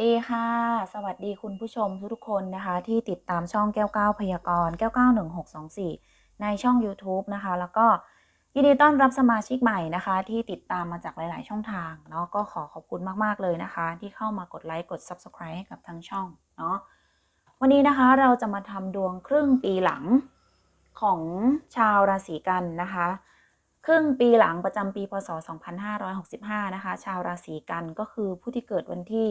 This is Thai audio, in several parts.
ดีค่ะ สวัสดีคุณผู้ชมทุกๆคนนะคะ ที่ติดตามช่องแก้วก้าพยากรณ์แก้วก้าหนึ่งหกสองสี่ในช่อง YouTube นะคะ แล้วก็ยินดีต้อนรับสมาชิกใหม่นะคะ ที่ติดตามมาจากหลาย ๆ ช่องทางเนาะก็ขอขอบคุณมาก ๆ เลยนะคะ ที่เข้ามากดไลค์กด Subscribe ให้กับทั้งช่องเนาะวันนี้นะคะเราจะมาทำดวงครึ่งปีหลังของชาวราศีกันนะคะ ครึ่งปีหลังประจำปี พศ 2565 นะคะ ชาวราศีกันก็คือผู้ที่เกิดวันที่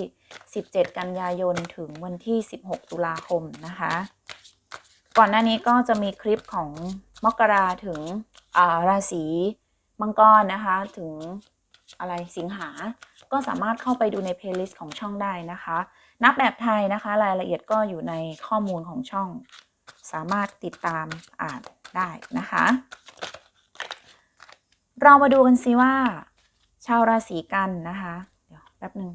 17 กันยายนถึงวันที่ 16 ตุลาคมนะคะ ก่อนหน้านี้ก็จะมีคลิปของมกราถึงาราศีมังกรนะคะ ถึงอะไรสิงหา ก็สามารถเข้าไปดูในเพลย์ลิสต์ของช่องได้นะคะ นับแบบไทยนะคะ รายละเอียดก็อยู่ในข้อมูลของช่อง สามารถติดตามอ่านได้นะคะ เรามาดูกันสิว่า ชาวราศีกันนะคะ เดี๋ยวแป๊บหนึ่ง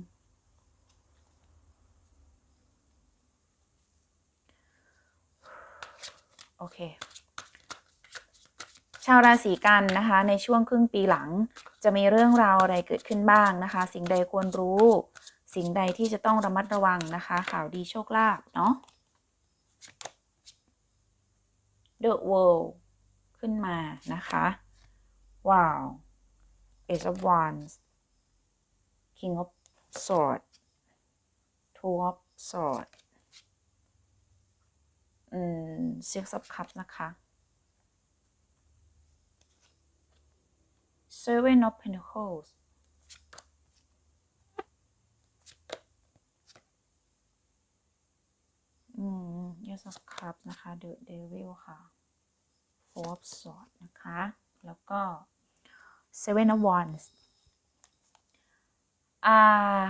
โอเค ชาวราศีกันนะคะ ในช่วงครึ่งปีหลัง จะมีเรื่องราวอะไรเกิดขึ้นบ้างนะคะ สิ่งใดควรรู้ สิ่งใดที่จะต้องระมัดระวังนะคะ ข่าวดีโชคลาภเนาะ The World ขึ้นมานะคะ ว้าว Ace of Wands King of Swords Two of Swords อืม Six of Cups นะคะ Seven of Pentacles อืม Yes of Cups นะคะ The Devil ค่ะ Four of Swords นะคะ แล้วก็ Seven of Wands อ่า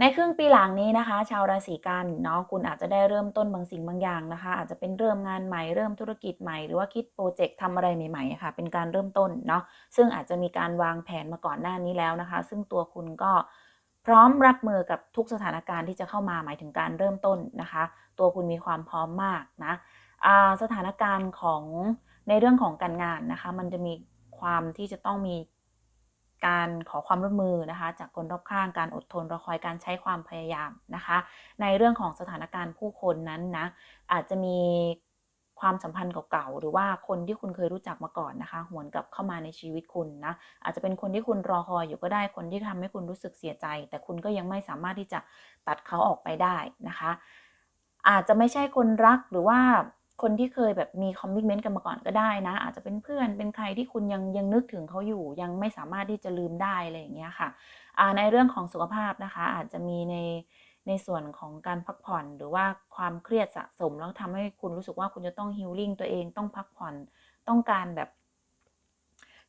ในครึ่งปีหลังนี้นะคะ ชาวราศีกันเนาะคุณอาจจะได้เริ่มต้นบางสิ่งบางอย่างนะคะ อาจจะเป็นเริ่มงานใหม่เริ่มธุรกิจใหม่ หรือว่าคิดโปรเจกต์ทำอะไรใหม่ๆค่ะ เป็นการเริ่มต้นเนาะซึ่งอาจจะมีการวางแผนมาก่อนหน้านี้แล้วนะคะ ซึ่งตัวคุณก็พร้อมรับมือกับทุกสถานการณ์ที่จะเข้ามาหมายถึงการเริ่มต้นนะคะ ตัวคุณมีความพร้อมมากนะสถานการณ์ของในเรื่องของการงานนะคะ มันจะมี ความที่จะต้องมีการขอความร่วมมือนะคะ จากคนรอบข้างการอดทนรอคอยการใช้ความพยายามนะคะ ในเรื่องของสถานการณ์ผู้คนนั้นนะอาจจะมีความสัมพันธ์เก่าๆหรือว่าคนที่คุณเคยรู้จักมาก่อนนะคะ หวนกลับเข้ามาในชีวิตคุณนะอาจจะเป็นคนที่คุณรอคอยอยู่ก็ได้คนที่ทำให้คุณรู้สึกเสียใจ แต่คุณก็ยังไม่สามารถที่จะตัดเขาออกไปได้นะคะ อาจจะไม่ใช่คนรักหรือว่า คนที่เคยแบบมีคอมมิชเมนต์กันมาก่อนก็ได้นะ อาจจะเป็นเพื่อนเป็นใครที่คุณยังยังนึกถึงเขาอยู่ ยังไม่สามารถที่จะลืมได้อะไรอย่างเงี้ยค่ะในเรื่องของสุขภาพนะคะ อาจจะมีในในส่วนของการพักผ่อนหรือว่าความเครียดสะสม แล้วทำให้คุณรู้สึกว่าคุณจะต้องฮิลลิ่งตัวเองต้องพักผ่อนต้องการแบบ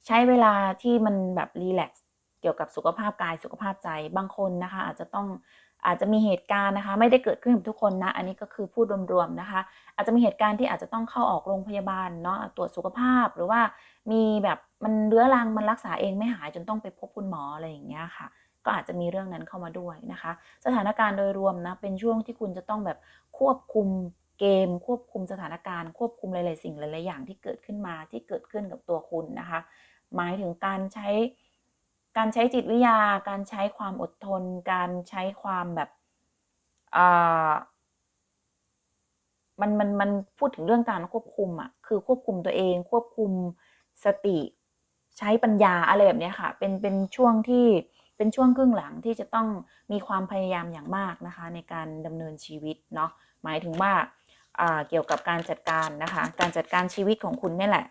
ใช้เวลาที่มันแบบรีแลกซ์เกี่ยวกับสุขภาพกายสุขภาพใจบางคนนะคะ อาจจะต้อง อาจจะมีเหตุการณ์นะคะ ไม่ได้เกิดขึ้นกับทุกคนนะ อันนี้ก็คือพูดรวมๆนะคะ อาจจะมีเหตุการณ์ที่อาจจะต้องเข้าออกโรงพยาบาลเนาะตรวจสุขภาพหรือว่ามีแบบมันเรื้อรังมันรักษาเองไม่หายจนต้องไปพบคุณหมออะไรอย่างเงี้ยค่ะ ก็อาจจะมีเรื่องนั้นเข้ามาด้วยนะคะ สถานการณ์โดยรวมนะเป็นช่วงที่คุณจะต้องแบบควบคุมเกม ควบคุมสถานการณ์ ควบคุมหลายๆสิ่งหลายๆอย่างที่เกิดขึ้นมาที่เกิดขึ้นกับตัวคุณนะคะ หมายถึงการใช้ การใช้จิตวิทยา การใช้ความอดทน การใช้ความแบบมันมันมันพูดถึงเรื่องการควบคุมอะคือควบคุมตัวเอง ควบคุมสติใช้ปัญญาอะไรแบบนี้ค่ะ เป็นเป็นช่วงที่เป็นช่วงครึ่งหลังที่จะต้องมีความพยายามอย่างมากนะคะ ในการดำเนินชีวิตเนาะหมายถึงว่าเกี่ยวกับการจัดการนะคะ การจัดการชีวิตของคุณนี่แหละ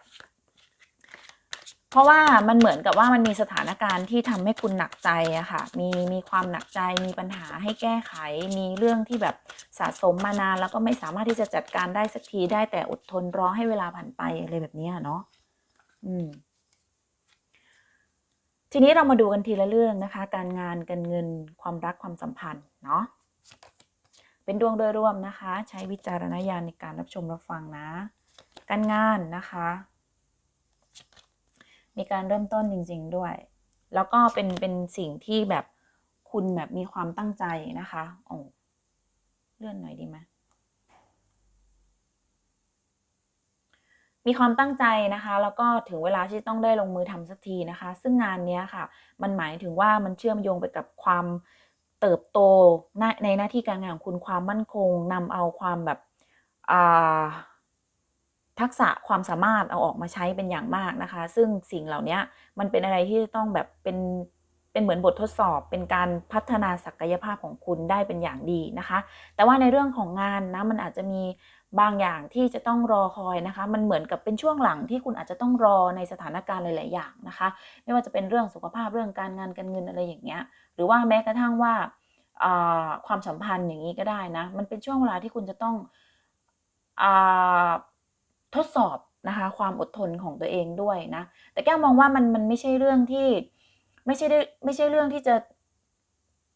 เพราะว่ามันเหมือนกับว่ามันมีสถานการณ์ที่ทำให้คุณหนักใจอะค่ะ มีมีความหนักใจ มีปัญหาให้แก้ไข มีเรื่องที่แบบสะสมมานานแล้วก็ไม่สามารถที่จะจัดการได้สักทีได้แต่อดทนรอให้เวลาผ่านไปอะไรแบบนี้เนาะ อืม ทีนี้เรามาดูกันทีละเรื่องนะคะ การงานการเงินความรักความสัมพันธ์เนาะ เป็นดวงโดยรวมนะคะ ใช้วิจารณญาณในการรับชมรับฟังนะ การงานนะคะ มีการเริ่มต้นจริง ๆ ด้วย แล้วก็เป็นเป็นสิ่งที่แบบคุณแบบมีความตั้งใจนะคะโอ้เลื่อนหน่อยดีไหมมีความตั้งใจนะคะ แล้วก็ถึงเวลาที่ต้องได้ลงมือทำสักทีนะคะ ซึ่งงานเนี้ยค่ะ มันหมายถึงว่ามันเชื่อมโยงไปกับความเติบโตในในหน้าที่การงานของคุณความมั่นคงนำเอาความแบบอ่า ทักษะความสามารถเอาออกมาใช้เป็นอย่างมากนะคะ ซึ่งสิ่งเหล่านี้มันเป็นอะไรที่ต้องแบบเป็นเป็นเหมือนบททดสอบ เป็นการพัฒนาศักยภาพของคุณได้เป็นอย่างดีนะคะ แต่ว่าในเรื่องของงานนะมันอาจจะมีบางอย่างที่จะต้องรอคอยนะคะ มันเหมือนกับเป็นช่วงหลังที่คุณอาจจะต้องรอในสถานการณ์หลาย ๆ อย่างนะคะ ไม่ว่าจะเป็นเรื่องสุขภาพเรื่องการงานการเงินอะไรอย่างเงี้ย หรือว่าแม้กระทั่งว่าความสัมพันธ์อย่างนี้ก็ได้นะ มันเป็นช่วงเวลาที่คุณจะต้องอ ทดสอบนะคะ ความอดทนของตัวเองด้วยนะ แต่แก้วมองว่ามันมันไม่ใช่เรื่องที่ไม่ใช่ได้ไม่ใช่เรื่องที่จะ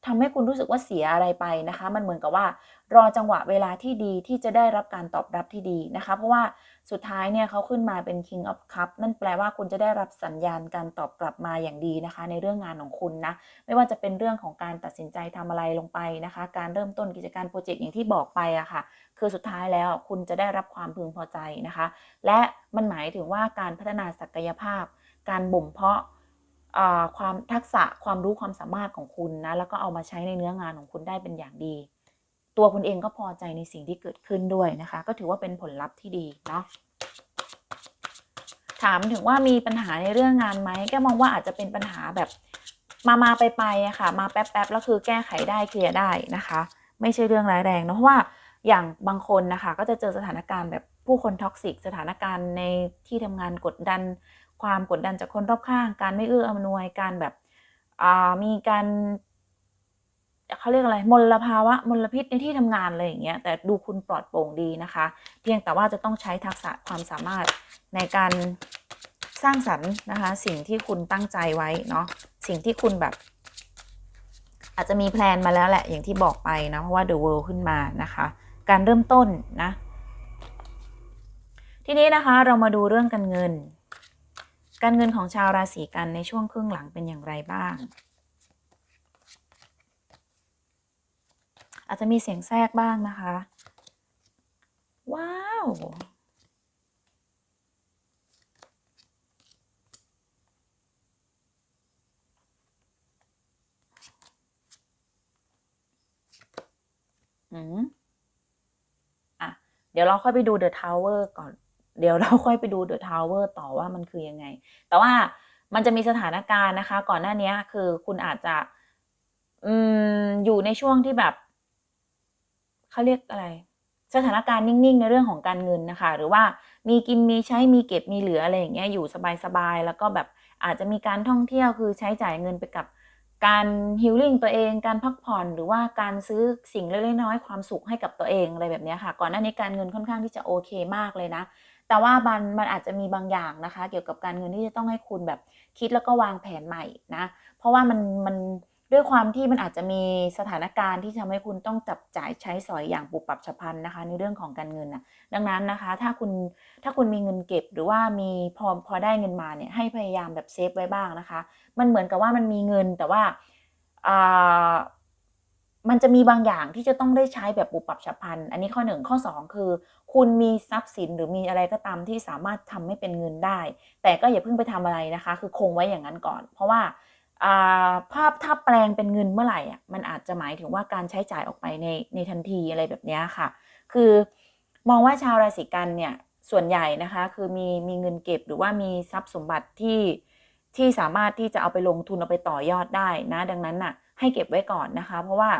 ทำให้คุณรู้สึกว่าเสียอะไรไปนะคะ มันเหมือนกับว่า รอจังหวะเวลาที่ดีที่จะได้รับการตอบรับที่ดีนะคะ เพราะว่าสุดท้ายเนี่ยเขาขึ้นมาเป็น King of Cup นั่นแปลว่าคุณจะได้รับสัญญาณการตอบกลับมาอย่างดีนะคะ ในเรื่องงานของคุณนะ ไม่ว่าจะเป็นเรื่องของการตัดสินใจทำอะไรลงไปนะคะ การเริ่มต้นกิจการโปรเจกต์อย่างที่บอกไปอะค่ะ คือสุดท้ายแล้วคุณจะได้รับความพึงพอใจนะคะ และมันหมายถึงว่าการพัฒนาศักยภาพ การบ่มเพาะ ความทักษะความรู้ความสามารถของคุณนะแล้วก็เอามาใช้ในเนื้องานของคุณได้เป็นอย่างดี ตัวคุณเองก็พอใจในสิ่งที่เกิดขึ้นด้วยนะคะ ก็ถือว่าเป็นผลลัพธ์ที่ดีเนาะถามถึงว่ามีปัญหาในเรื่องงานไหมแกมองว่าอาจจะเป็นปัญหาแบบมามาไปไปอะค่ะ มาแป๊บแป๊บแล้วคือแก้ไขได้เคลียร์ได้นะคะ ไม่ใช่เรื่องร้ายแรงเนาะเพราะว่าอย่างบางคนนะคะ ก็จะเจอสถานการณ์แบบผู้คนท็อกซิกสถานการณ์ในที่ทำงานกดดัน ความกดดันจากคนรอบข้าง การไม่เอื้ออำนวยการแบบมีการเขาเรียกอะไรมลภาวะมลพิษในที่ทำงานอะไรอย่างเงี้ยแต่ดูคุณปลอดโปร่งดีนะคะ เพียงแต่ว่าจะต้องใช้ทักษะความสามารถในการสร้างสรรค์นะคะ สิ่งที่คุณตั้งใจไว้เนาะสิ่งที่คุณแบบ อาจจะมีแพลนมาแล้วแหละอย่างที่บอกไปนะเพราะว่า The World ขึ้นมานะคะ การเริ่มต้นนะ ทีนี้นะคะเรามาดูเรื่องการเงิน การเงินของชาวราศีกันในช่วงครึ่งหลังเป็นอย่างไรบ้าง อาจจะมีเสียงแทรกบ้างนะคะ ว้าว อืม อะ เดี๋ยวเราค่อยไปดู The Tower ก่อน เดี๋ยวเราค่อยไปดูเดอะทาวเวอร์ต่อว่ามันคือยังไง แต่ว่ามันจะมีสถานการณ์นะคะ ก่อนหน้านี้คือคุณอาจจะอืมอยู่ในช่วงที่แบบเขาเรียกอะไร สถานการณ์นิ่งๆ ในเรื่องของการเงินนะคะ หรือว่ามีกินมีใช้มีเก็บมีเหลืออะไรอย่างเงี้ยอยู่สบายๆแล้วก็แบบอาจจะมีการท่องเที่ยวคือใช้จ่ายเงินไปกับการฮิลลิ่งตัวเอง การพักผ่อน หรือว่าการซื้อสิ่งเล็กๆน้อยๆความสุขให้กับตัวเองอะไรแบบนี้ค่ะ ก่อนหน้านี้การเงินค่อนข้างที่จะโอเคมากเลยนะ แต่ว่ามันมันอาจจะมีบางอย่างนะคะ เกี่ยวกับการเงินที่จะต้องให้คุณแบบคิดแล้วก็วางแผนใหม่นะ เพราะว่ามันมันด้วยความที่มันอาจจะมีสถานการณ์ที่ทำให้คุณต้องจับจ่ายใช้สอยอย่างปุบปับฉับพลันนะคะ ในเรื่องของการเงินนะดังนั้นนะคะ ถ้าคุณถ้าคุณมีเงินเก็บหรือว่ามีพอพอได้เงินมาเนี่ยให้พยายามแบบเซฟไว้บ้างนะคะ มันเหมือนกับว่ามันมีเงินแต่ว่าอ่า มันจะมีบางอย่างที่จะต้องได้ใช้แบบปุบปับฉับพลัน อันนี้ข้อหนึ่งข้อ 2 คือ คุณมีทรัพย์สินหรือมีอะไรก็ตามที่สามารถทำให้เป็นเงินได้ แต่ก็อย่าเพิ่งไปทำอะไรนะคะ คือคงไว้อย่างนั้นก่อน เพราะว่าภาพถ้าแปลงเป็นเงินเมื่อไหร่อะมันอาจจะหมายถึงว่าการใช้จ่ายออกไปในในทันทีอะไรแบบนี้ค่ะ คือมองว่าชาวราศีกันเนี่ยส่วนใหญ่นะคะคือมีมีเงินเก็บหรือว่ามีทรัพย์สมบัติที่ที่สามารถที่จะเอาไปลงทุนเอาไปต่อยอดได้นะ ดังนั้นน่ะให้เก็บไว้ก่อนนะคะ เพราะว่า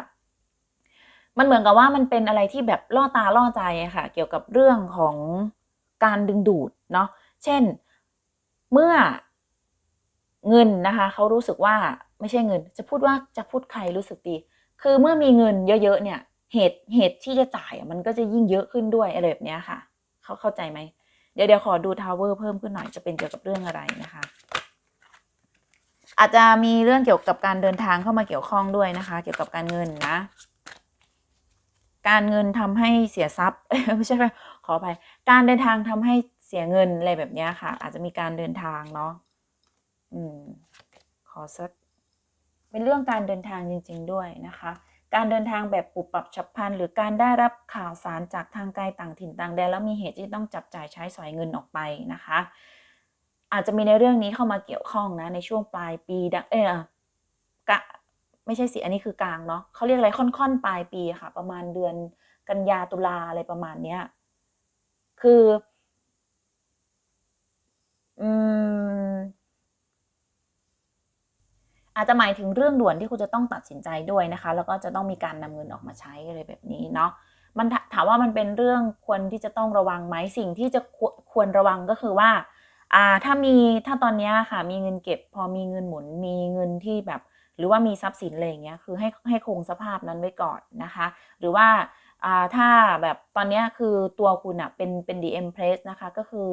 มันเหมือนกับว่ามันเป็นอะไรที่แบบล่อตาล่อใจค่ะ เกี่ยวกับเรื่องของการดึงดูดเนาะเช่น เมื่อเงินนะคะเขารู้สึกว่าไม่ใช่เงิน จะพูดว่าจะพูดใครรู้สึกดี คือเมื่อมีเงินเยอะๆเนี่ย เหตุเหตุที่จะจ่ายมันก็จะยิ่งเยอะขึ้นด้วยอะไรแบบนี้ค่ะเขาเข้าใจไหมเดี๋ยวเดี๋ยวขอดูทาวเวอร์เพิ่มขึ้นหน่อยจะเป็นเกี่ยวกับเรื่องอะไรนะคะ อาจจะมีเรื่องเกี่ยวกับการเดินทางเข้ามาเกี่ยวข้องด้วยนะคะ เกี่ยวกับการเงินนะ การเงินทำให้เสียทรัพย์ไม่ใช่ขอไปการเดินทางทำให้เสียเงินอะไรแบบนี้ค่ะ อาจจะมีการเดินทางเนาะอืมขอสักเป็นเรื่องการเดินทางจริง ๆด้วยนะคะ การเดินทางแบบปุบปับฉับพลันหรือการได้รับข่าวสารจากทางไกลต่างถิ่นต่างแดนแล้วมีเหตุที่ต้องจับจ่ายใช้สอยเงินออกไปนะคะ อาจจะมีในเรื่องนี้เข้ามาเกี่ยวข้องนะในช่วงปลายปีดังเออกะ ไม่ใช่สิอันนี้คือกลางเนาะเขาเรียกอะไรค่อนๆปลายปีค่ะ ประมาณเดือนกันยาตุลาอะไรประมาณเนี้ยคืออืมอาจจะหมายถึงเรื่องด่วนที่คุณจะต้องตัดสินใจด้วยนะคะ แล้วก็จะต้องมีการนำเงินออกมาใช้อะไรแบบนี้เนาะมันถามว่ามันเป็นเรื่องควรที่จะต้องระวังไหมสิ่งที่จะควรระวังก็คือว่าอ่าถ้ามีถ้าตอนนี้ค่ะมีเงินเก็บ พอมีเงินหมุนมีเงินที่แบบ หรือว่ามีทรัพย์สินอะไรอย่างเงี้ยคือให้ให้คงสภาพนั้นไว้ก่อนนะคะ หรือว่าถ้าแบบตอนนี้คือตัวคุณอะเป็นเป็น DM Press นะคะ ก็คือ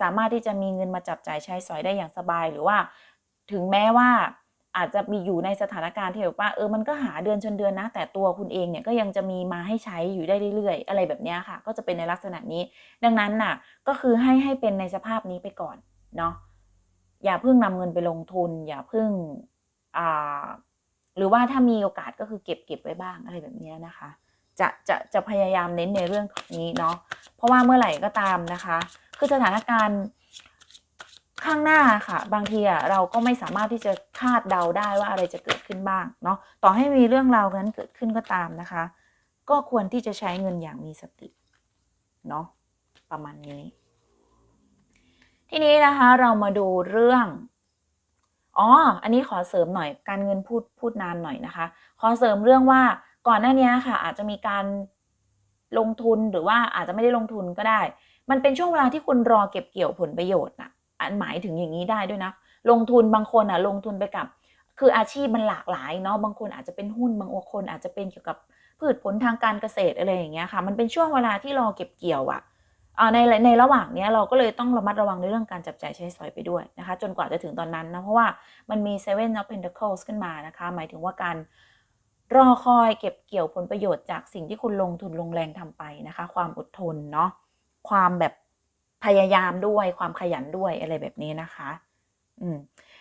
สามารถที่จะมีเงินมาจับจ่ายใช้สอยได้อย่างสบาย หรือว่าถึงแม้ว่าอาจจะมีอยู่ในสถานการณ์ที่แบบว่าเออมันก็หาเดือนชนเดือนนะ แต่ตัวคุณเองเนี่ยก็ยังจะมีมาให้ใช้อยู่ได้เรื่อยๆ อะไรแบบนี้ค่ะ ก็จะเป็นในลักษณะนี้ ดังนั้นน่ะก็คือให้ให้เป็นในสภาพนี้ไปก่อนเนาะอย่าเพิ่งนำเงินไปลงทุน อย่าเพิ่ง หรือว่าถ้ามีโอกาสก็คือเก็บเก็บไว้บ้างอะไรแบบนี้นะคะ จะจะจะพยายามเน้นในเรื่องนี้เนาะเพราะว่าเมื่อไหร่ก็ตามนะคะ คือสถานการณ์ข้างหน้าค่ะ บางทีอะเราก็ไม่สามารถที่จะคาดเดาได้ว่าอะไรจะเกิดขึ้นบ้างเนาะต่อให้มีเรื่องราวนั้นเกิดขึ้นก็ตามนะคะ ก็ควรที่จะใช้เงินอย่างมีสติเนาะประมาณนี้ ทีนี้นะคะเรามาดูเรื่อง อ๋อ อันนี้ขอเสริมหน่อย การเงินพูดพูดนานหน่อยนะคะ ขอเสริมเรื่องว่าก่อนหน้านี้ค่ะ อาจจะมีการลงทุนหรือว่าอาจจะไม่ได้ลงทุนก็ได้ มันเป็นช่วงเวลาที่คุณรอเก็บเกี่ยวผลประโยชน์นะอันหมายถึงอย่างนี้ได้ด้วยนะ ลงทุนบางคนอะลงทุนไปกับ คืออาชีพมันหลากหลายเนาะ บางคนอาจจะเป็นหุ้น บางคนอาจจะเป็นเกี่ยวกับพืชผลทางการเกษตรอะไรอย่างเงี้ยค่ะ มันเป็นช่วงเวลาที่รอเก็บเกี่ยวอะ ในในระหว่างนี้เราก็เลยต้องระมัดระวังในเรื่องการจับจ่ายใช้สอยไปด้วยนะคะ จนกว่าจะถึงตอนนั้นนะ เพราะว่ามันมี seven of pentacles ขึ้นมานะคะ หมายถึงว่าการรอคอยเก็บเกี่ยวผลประโยชน์จากสิ่งที่คุณลงทุนลงแรงทำไปนะคะ ความอดทนเนาะความแบบพยายามด้วยความขยันด้วยอะไรแบบนี้นะคะ อืม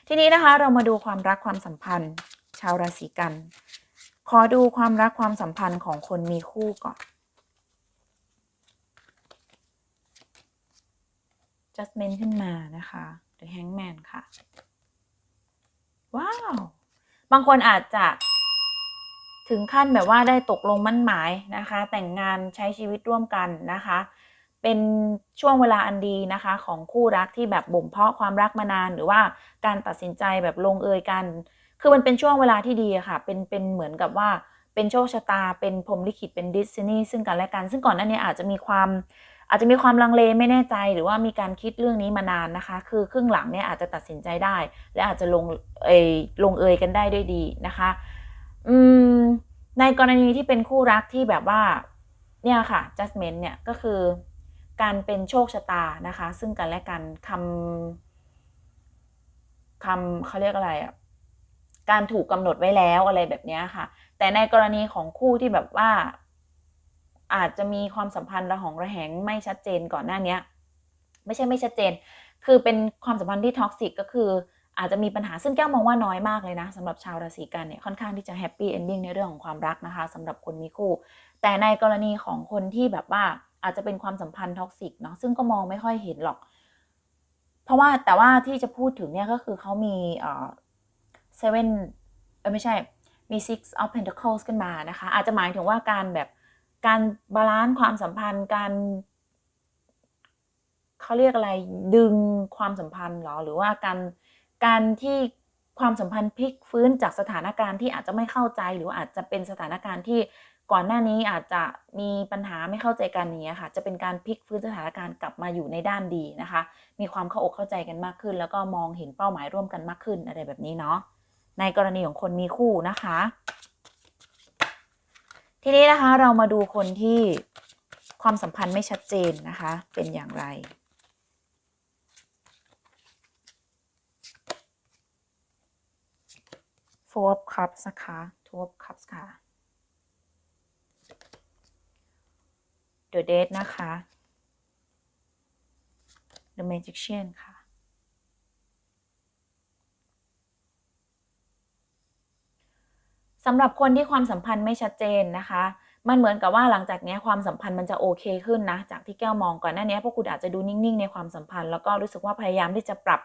ทีนี้นะคะเรามาดูความรักความสัมพันธ์ ชาวราศีกัน ขอดูความรักความสัมพันธ์ของคนมีคู่ก่อน judgment ขึ้นมานะคะ the hangman ค่ะ ว้าว บางคนอาจจะถึงขั้นแบบว่าได้ตกลงมั่นหมายนะคะ แต่งงานใช้ชีวิตร่วมกันนะคะ เป็นช่วงเวลาอันดีนะคะของคู่รักที่แบบบ่มเพาะความรักมานานหรือว่าการตัดสินใจแบบลงเอยกัน คือมันเป็นช่วงเวลาที่ดีค่ะ เป็นเป็นเหมือนกับว่าเป็นโชคชะตา เป็นพรมลิขิตเป็นดิสนีย์ซึ่งกันและกัน ซึ่งก่อนหน้านี้อาจจะมีความ อาจจะมีความลังเลไม่แน่ใจหรือว่ามีการคิดเรื่องนี้มานานนะคะ คือครึ่งหลังเนี่ยอาจจะตัดสินใจได้ และอาจจะลงเอยลงเอยกันได้ด้วยดีนะคะอืมในกรณีที่เป็นคู่รักที่แบบว่าเนี่ยค่ะ judgment เนี่ยก็คือการเป็นโชคชะตานะคะ ซึ่งกันและกันคำคำเขาเรียกอะไรอะ่ะการถูกกำหนดไว้แล้วอะไรแบบนี้ค่ะ แต่ในกรณีของคู่ที่แบบว่า อาจจะมีความสัมพันธ์ระหองระแหงไม่ชัดเจนก่อนหน้านี้ไม่ใช่ไม่ชัดเจน คือเป็นความสัมพันธ์ที่ท็อกซิกก็คือ อาจจะมีปัญหาซึ่งแก้วมองว่าน้อยมากเลยนะสำหรับชาวราศีกันเนี่ยค่อนข้างที่จะแฮปปี้เอนดิ้งในเรื่องของความรักนะคะสำหรับคนมีคู่ แต่ในกรณีของคนที่แบบว่าอาจจะเป็นความสัมพันธ์ท็อกซิกเนาะซึ่งก็มองไม่ค่อยเห็นหรอก เพราะว่าแต่ว่าที่จะพูดถึงเนี่ยก็คือเขามีเอ่อ seven เออไม่ใช่มี six of pentacles ขึ้นมานะคะ อาจจะหมายถึงว่าการแบบ การบาลานซ์ความสัมพันธ์การเขาเรียกอะไรดึงความสัมพันธ์หรอหรือว่าการการที่ความสัมพันธ์พลิกฟื้นจากสถานการณ์ที่อาจจะไม่เข้าใจหรืออาจจะเป็นสถานการณ์ที่ก่อนหน้านี้อาจจะมีปัญหาไม่เข้าใจกันนี้ค่ะ จะเป็นการพลิกฟื้นสถานการณ์กลับมาอยู่ในด้านดีนะคะ มีความเข้าอกเข้าใจกันมากขึ้น แล้วก็มองเห็นเป้าหมายร่วมกันมากขึ้นอะไรแบบนี้เนาะในกรณีของคนมีคู่นะคะ ทีนี้นะคะเรามาดูคนที่ความสัมพันธ์ไม่ชัดเจนนะคะ เป็นอย่างไร Four of Cups นะคะ Two of Cups ค่ะ The Date นะคะ The Magician ค่ะ สำหรับคนที่ความสัมพันธ์ไม่ชัดเจนนะคะ มันเหมือนกับว่าหลังจากนี้ความสัมพันธ์มันจะโอเคขึ้นนะ จากที่แก้วมองก่อนหน้านี้พวกคุณอาจจะดูนิ่งๆ ในความสัมพันธ์ แล้วก็รู้สึกว่าพยายามที่จะปรับ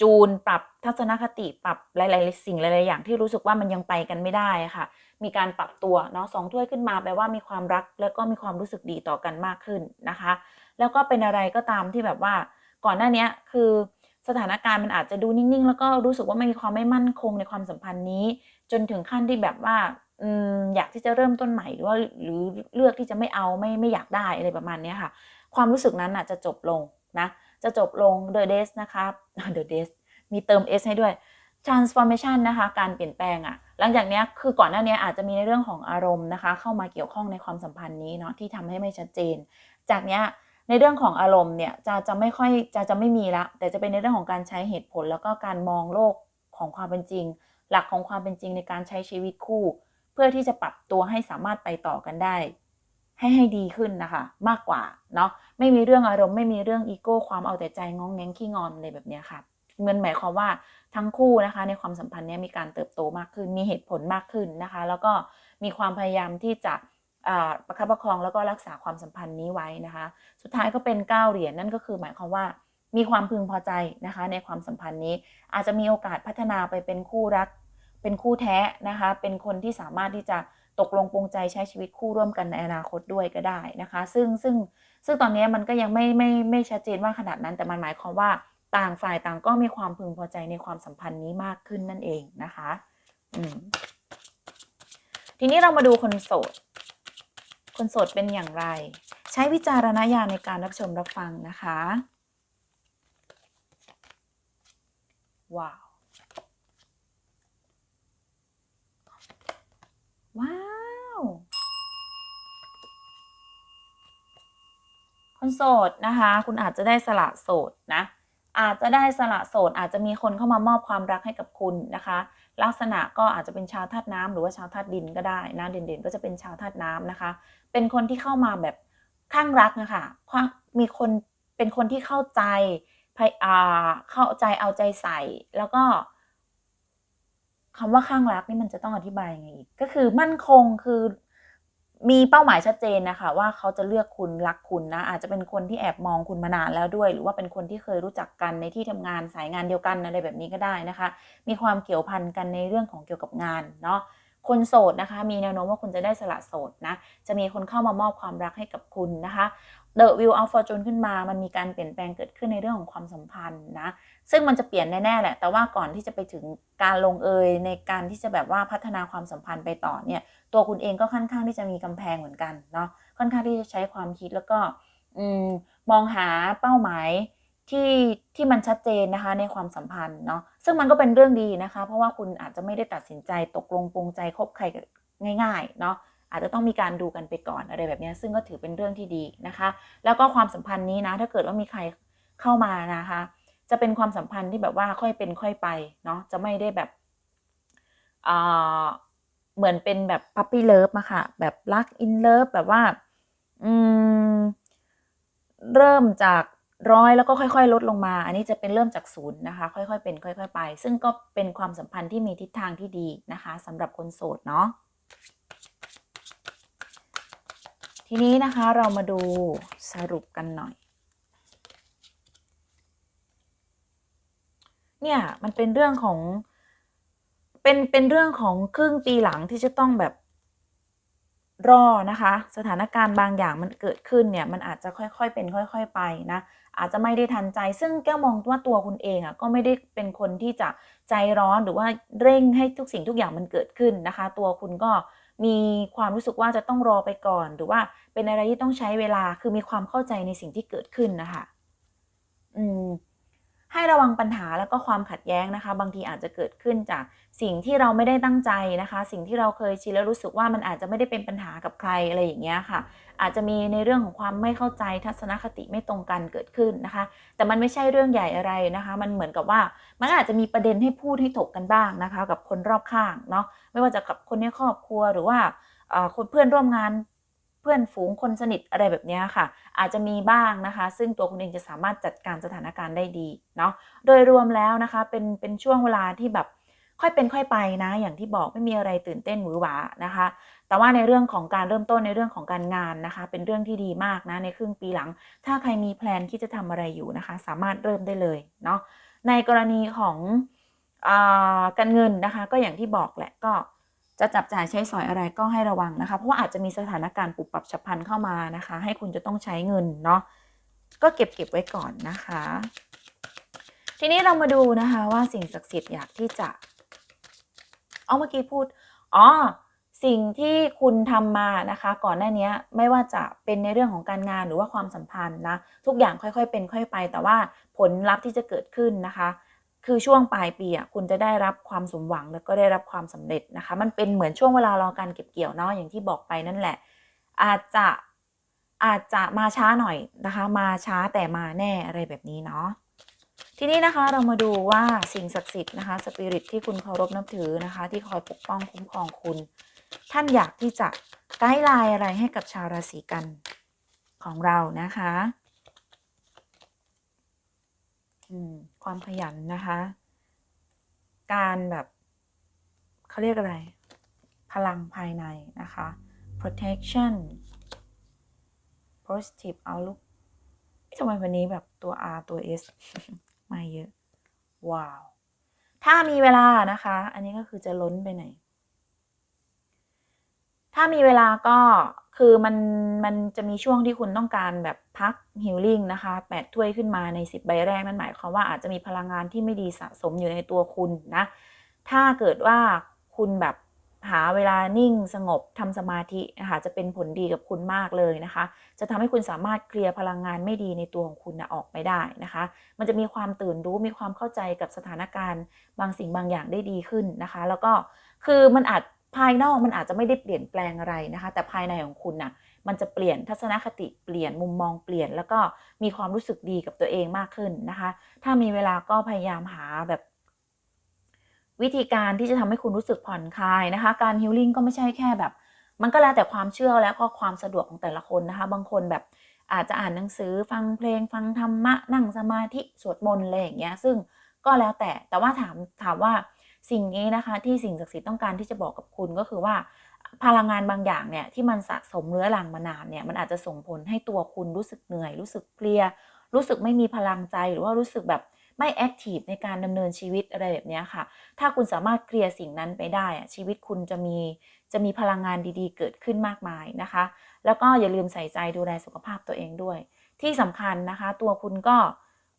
จูน ปรับทัศนคติ ปรับหลายๆสิ่งหลายๆอย่างที่รู้สึกว่ามันยังไปกันไม่ได้ค่ะ มีการปรับตัวเนาะสองถ้วยขึ้นมาแปลว่ามีความรัก แล้วก็มีความรู้สึกดีต่อกันมากขึ้นนะคะ แล้วก็เป็นอะไรก็ตามที่แบบว่า ก่อนหน้านี้คือสถานการณ์มันอาจจะดูนิ่งๆ แล้วก็รู้สึกว่าไม่มีความไม่มั่นคงในความสัมพันธ์นี้ จนถึงขั้นที่แบบว่าอยากที่จะเริ่มต้นใหม่หรือว่าหรือเลือกที่จะไม่เอาไม่ไม่อยากได้อะไรประมาณนี้ค่ะ ความรู้สึกนั้นอะจะจบลงนะจะจบลง the days นะคะ the days มีเติม s ให้ด้วย transformation นะคะ การเปลี่ยนแปลงอะหลังจากนี้คือก่อนหน้านี้อาจจะมีในเรื่องของอารมณ์นะคะ เข้ามาเกี่ยวข้องในความสัมพันธ์นี้เนาะที่ทำให้ไม่ชัดเจน จากนี้ในเรื่องของอารมณ์เนี่ยจะจะไม่ค่อยจะจะไม่มีละแต่จะเป็นในเรื่องของการใช้เหตุผล แล้วก็การมองโลกของความเป็นจริง หลักของความเป็นจริงในการใช้ชีวิตคู่ เพื่อที่จะปรับตัวให้สามารถไปต่อกันได้ ให้ให้ดีขึ้นนะคะ มากกว่าเนาะไม่มีเรื่องอารมณ์ไม่มีเรื่องอีโก้ความเอาแต่ใจงองแงงขี้งอนอะไรแบบนี้ค่ะมันหมายความว่าทั้งคู่นะคะ ในความสัมพันธ์นี้มีการเติบโตมากขึ้น มีเหตุผลมากขึ้นนะคะ แล้วก็มีความพยายามที่จะประคับประคองแล้วก็รักษาความสัมพันธ์นี้ไว้นะคะ สุดท้ายก็เป็น9เหรียญนั่นก็คือหมายความว่า มีความพึงพอใจนะคะ ในความสัมพันธ์นี้ อาจจะมีโอกาสพัฒนาไปเป็นคู่รัก เป็นคู่แท้นะคะ เป็นคนที่สามารถที่จะตกลงปรงใจใช้ชีวิตคู่ร่วมกันในอนาคตด้วยก็ได้นะคะ ซึ่งซึ่งซึ่งตอนนี้มันก็ยังไม่ไม่ไม่ชัดเจนว่าขนาดนั้นแต่มันหมายความว่าต่างฝ่ายต่างก็มีความพึงพอใจในความสัมพันธ์นี้มากขึ้นนั่นเองนะคะอืมทีนี้เรามาดูคนโสด คนโสดเป็นอย่างไร ใช้วิจารณญาณในการรับชมรับฟังนะคะ ว้าว ว้าว คนโสดนะคะ คุณอาจจะได้สละโสดนะ อาจจะได้สละโสด อาจจะมีคนเข้ามามอบความรักให้กับคุณนะคะ ลักษณะก็อาจจะเป็นชาวธาตุน้ำหรือว่าชาวธาตุดินก็ได้นะเด่นๆ ก็จะเป็นชาวธาตุน้ำนะคะ เป็นคนที่เข้ามาแบบข้างรักนะคะมีคนเป็นคนที่เข้าใจ เข้าใจเอาใจใส่ แล้วก็คำว่าข้างรักนี่มันจะต้องอธิบายยังไงอีกก็คือมั่นคงคือมีเป้าหมายชัดเจนนะคะ ว่าเขาจะเลือกคุณรักคุณนะ อาจจะเป็นคนที่แอบมองคุณมานานแล้วด้วย หรือว่าเป็นคนที่เคยรู้จักกันในที่ทำงานสายงานเดียวกันอะไรแบบนี้ก็ได้นะคะ มีความเกี่ยวพันกันในเรื่องของเกี่ยวกับงานเนาะคนโสดนะคะ มีแนวโน้มว่าคุณจะได้สละโสดนะ จะมีคนเข้ามามอบความรักให้กับคุณนะคะ The Wheel of Fortune ขึ้นมา มันมีการเปลี่ยนแปลงเกิดขึ้นในเรื่องของความสัมพันธ์นะ ซึ่งมันจะเปลี่ยนแน่ๆแหละ แต่ว่าก่อนที่จะไปถึงการลงเอยในการที่จะแบบว่าพัฒนาความสัมพันธ์ไปต่อเนี่ย ตัวคุณเองก็ค่อนข้างที่จะมีกำแพงเหมือนกันเนาะ ค่อนข้างที่จะใช้ความคิดแล้วก็อมมองหาเป้าหมายที่ที่มันชัดเจนนะคะในความสัมพันธ์เนาะ ซึ่งมันก็เป็นเรื่องดีนะคะ เพราะว่าคุณอาจจะไม่ได้ตัดสินใจตกลงปรงใจคบใครง่ายๆเนาะ อาจจะต้องมีการดูกันไปก่อนอะไรแบบนี้ซึ่งก็ถือเป็นเรื่องที่ดีนะคะ แล้วก็ความสัมพันธ์นี้นะ ถ้าเกิดว่ามีใครเข้ามานะคะ จะเป็นความสัมพันธ์ที่แบบว่าค่อยเป็นค่อยไปเนาะจะไม่ได้แบบเหมือนเป็นแบบพั p ปี้เลิฟอะค่ะ แบบรักอินเลิฟแบบว่าอืมเริ่มจากร้อยแล้วก็ค่อยๆ ลดลงมา อันนี้จะเป็นเริ่มจากศูนย์นะคะ ค่อยๆ เป็นค่อย ๆ ไป ซึ่งก็เป็นความสัมพันธ์ที่มีทิศทางที่ดีนะคะสำหรับคนโสดเนาะ ทีนี้นะคะเรามาดูสรุปกันหน่อย เนี่ยมันเป็นเรื่องของเป็นเป็นเรื่องของครึ่งปีหลังที่จะต้องแบบรอนะคะ สถานการณ์บางอย่างมันเกิดขึ้นเนี่ยมันอาจจะค่อยๆเป็นค่อย ๆ ไปนะอาจจะไม่ได้ทันใจ ซึ่งแก้วมองว่าตัวคุณเองอะ่ะก็ไม่ได้เป็นคนที่จะใจร้อนหรือว่าเร่งให้ทุกสิ่งทุกอย่างมันเกิดขึ้นนะคะ ตัวคุณก็ มีความรู้สึกว่าจะต้องรอไปก่อน หรือว่าเป็นอะไรที่ต้องใช้เวลาคือมีความเข้าใจในสิ่งที่เกิดขึ้นนะคะอืม ให้ระวังปัญหาแล้วก็ความขัดแย้งนะคะ บางทีอาจจะเกิดขึ้นจากสิ่งที่เราไม่ได้ตั้งใจนะคะ สิ่งที่เราเคยชินแล้วรู้สึกว่ามันอาจจะไม่ได้เป็นปัญหากับใครอะไรอย่างเงี้ยค่ะ อาจจะมีในเรื่องของความไม่เข้าใจทัศนคติไม่ตรงกันเกิดขึ้นนะคะ แต่มันไม่ใช่เรื่องใหญ่อะไรนะคะ มันเหมือนกับว่ามันอาจจะมีประเด็นให้พูดให้ถกกันบ้างนะคะ กับคนรอบข้างเนาะไม่ว่าจะกับคนในครอบครัวหรือว่าคนเพื่อนร่วมงาน เพื่อนฝูงคนสนิทอะไรแบบนี้ค่ะ อาจจะมีบ้างนะคะ ซึ่งตัวคุณเองจะสามารถจัดการสถานการณ์ได้ดีเนาะโดยรวมแล้วนะคะเป็นเป็นช่วงเวลาที่แบบค่อยเป็นค่อยไปนะ อย่างที่บอกไม่มีอะไรตื่นเต้นหวือหวานะคะ แต่ว่าในเรื่องของการเริ่มต้นในเรื่องของการงานนะคะ เป็นเรื่องที่ดีมากนะในครึ่งปีหลัง ถ้าใครมีแพลนที่จะทำอะไรอยู่นะคะ สามารถเริ่มได้เลยเนาะในกรณีของอการเงินนะคะ ก็อย่างที่บอกแหละก็ จะจับจ่ายใช้สอยอะไรก็ให้ระวังนะคะ เพราะว่าอาจจะมีสถานการณ์ปรับปรับฉับพลันเข้ามานะคะ ให้คุณจะต้องใช้เงินเนาะก็เก็บเก็บไว้ก่อนนะคะ ทีนี้เรามาดูนะคะว่าสิ่งศักดิ์สิทธิ์อยากที่จะเอาเมื่อกี้พูดอ๋อสิ่งที่คุณทำมานะคะ ก่อนหน้านี้ไม่ว่าจะเป็นในเรื่องของการงานหรือว่าความสัมพันธ์นะทุกอย่างค่อยๆเป็นค่อยไป แต่ว่าผลลัพธ์ที่จะเกิดขึ้นนะคะ คือช่วงปลายปีอะคุณจะได้รับความสมหวังแล้วก็ได้รับความสำเร็จนะคะ มันเป็นเหมือนช่วงเวลารอการเก็บเกี่ยวเนาะอย่างที่บอกไปนั่นแหละ อาจจะอาจจะมาช้าหน่อยนะคะ มาช้าแต่มาแน่อะไรแบบนี้เนาะทีนี้นะคะเรามาดูว่าสิ่งศักดิ์สิทธิ์นะคะสปิริตที่คุณเคารพนับถือนะคะ ที่คอยปกป้องคุ้มครองคุณ ท่านอยากที่จะไกด์ไลน์อะไรให้กับชาวราศีกันของเรานะคะ ความขยันนะคะ การแบบเขาเรียกอะไร พลังภายในนะคะ protection positive outlook ทำไมวันนี้แบบตัว R ตัว S มาเยอะ ว้าว ถ้ามีเวลานะคะ อันนี้ก็คือจะล้นไปไหน ถ้ามีเวลาก็คือมันมันจะมีช่วงที่คุณต้องการแบบพักฮิลลิ่งนะคะแปดถ้วยขึ้นมาใน 10 ใบแรกนั่นหมายความว่าอาจจะมีพลังงานที่ไม่ดีสะสมอยู่ในตัวคุณนะ ถ้าเกิดว่าคุณแบบหาเวลานิ่งสงบทำสมาธินะคะจะเป็นผลดีกับคุณมากเลยนะคะ จะทำให้คุณสามารถเคลียร์พลังงานไม่ดีในตัวของคุณนะออกไปได้นะคะ มันจะมีความตื่นรู้มีความเข้าใจกับสถานการณ์ บางสิ่งบางอย่างได้ดีขึ้นนะคะ แล้วก็คือมันอาจ ภายนอกมันอาจจะไม่ได้เปลี่ยนแปลงอะไรนะคะ แต่ภายในของคุณน่ะมันจะเปลี่ยนทัศนคติเปลี่ยนมุมมองเปลี่ยนแล้วก็มีความรู้สึกดีกับตัวเองมากขึ้นนะคะ ถ้ามีเวลาก็พยายามหาแบบวิธีการที่จะทำให้คุณรู้สึกผ่อนคลายนะคะ การฮิลลิ่งก็ไม่ใช่แค่แบบ มันก็แล้วแต่ความเชื่อแล้วก็ความสะดวกของแต่ละคนนะคะ บางคนแบบอาจจะอ่านหนังสือฟังเพลง ฟังธรรมะ นั่งสมาธิสวดมนต์อะไรอย่างเงี้ยซึ่งก็แล้วแต่แต่ว่าถามถามว่า สิ่งนี้นะคะที่สิ่งศักดิ์สิทธิ์ต้องการที่จะบอกกับคุณก็คือว่าพลังงานบางอย่างเนี่ยที่มันสะสมเรื้อรังมานานเนี่ยมันอาจจะส่งผลให้ตัวคุณรู้สึกเหนื่อย รู้สึกเพลีย รู้สึกไม่มีพลังใจหรือว่ารู้สึกแบบไม่แอคทีฟในการดำเนินชีวิตอะไรแบบนี้ค่ะ ถ้าคุณสามารถเคลียร์สิ่งนั้นไปได้อะชีวิตคุณจะมีจะมีพลังงานดีๆ เกิดขึ้นมากมายนะคะ แล้วก็อย่าลืมใส่ใจดูแลสุขภาพตัวเองด้วย ที่สำคัญนะคะ ตัวคุณก็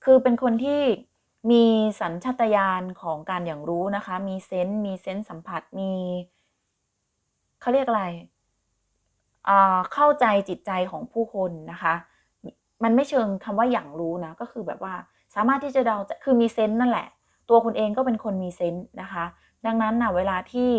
คือเป็นคนที่ มีสัญชาตญาณของการอย่างรู้นะคะ มีเซนส์มีเซนส์สัมผัสมีเขาเรียกอะไรอ่าเข้าใจจิตใจของผู้คนนะคะ มันไม่เชิงคำว่าอย่างรู้นะ ก็คือแบบว่าสามารถที่จะเดาจะคือมีเซนส์นั่นแหละ ตัวคุณเองก็เป็นคนมีเซนส์นะคะ ดังนั้นนะเวลาที่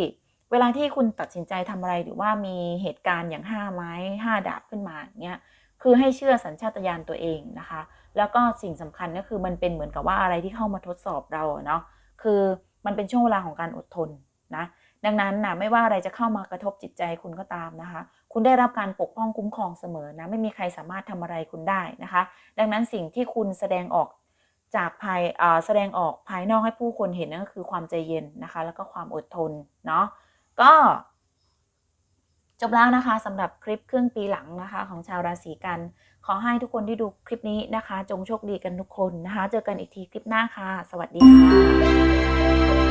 เวลาที่คุณตัดสินใจทำอะไรหรือว่ามีเหตุการณ์อย่างห้าไม้ห้าดาบขึ้นมาเนี้ยคือให้เชื่อสัญชาตญาณตัวเองนะคะ แล้วก็สิ่งสำคัญก็คือมันเป็นเหมือนกับว่าอะไรที่เข้ามาทดสอบเราเนาะคือมันเป็นช่วงเวลาของการอดทนนะดังนั้นนะไม่ว่าอะไรจะเข้ามากระทบจิตใจคุณก็ตามนะคะ คุณได้รับการปกป้องคุ้มครองเสมอนะไม่มีใครสามารถทำอะไรคุณได้นะคะ ดังนั้นสิ่งที่คุณแสดงออกจากภายแสดงออกภายนอกให้ผู้คนเห็นนั่นก็คือความใจเย็นนะคะ แล้วก็ความอดทนเนาะก็จบแล้วนะคะสำหรับคลิปครึ่งปีหลังนะคะ ของชาวราศีกัน ขอให้ทุกคนที่ดูคลิปนี้นะคะ จงโชคดีกันทุกคนนะคะ เจอกันอีกทีคลิปหน้าค่ะ สวัสดีค่ะ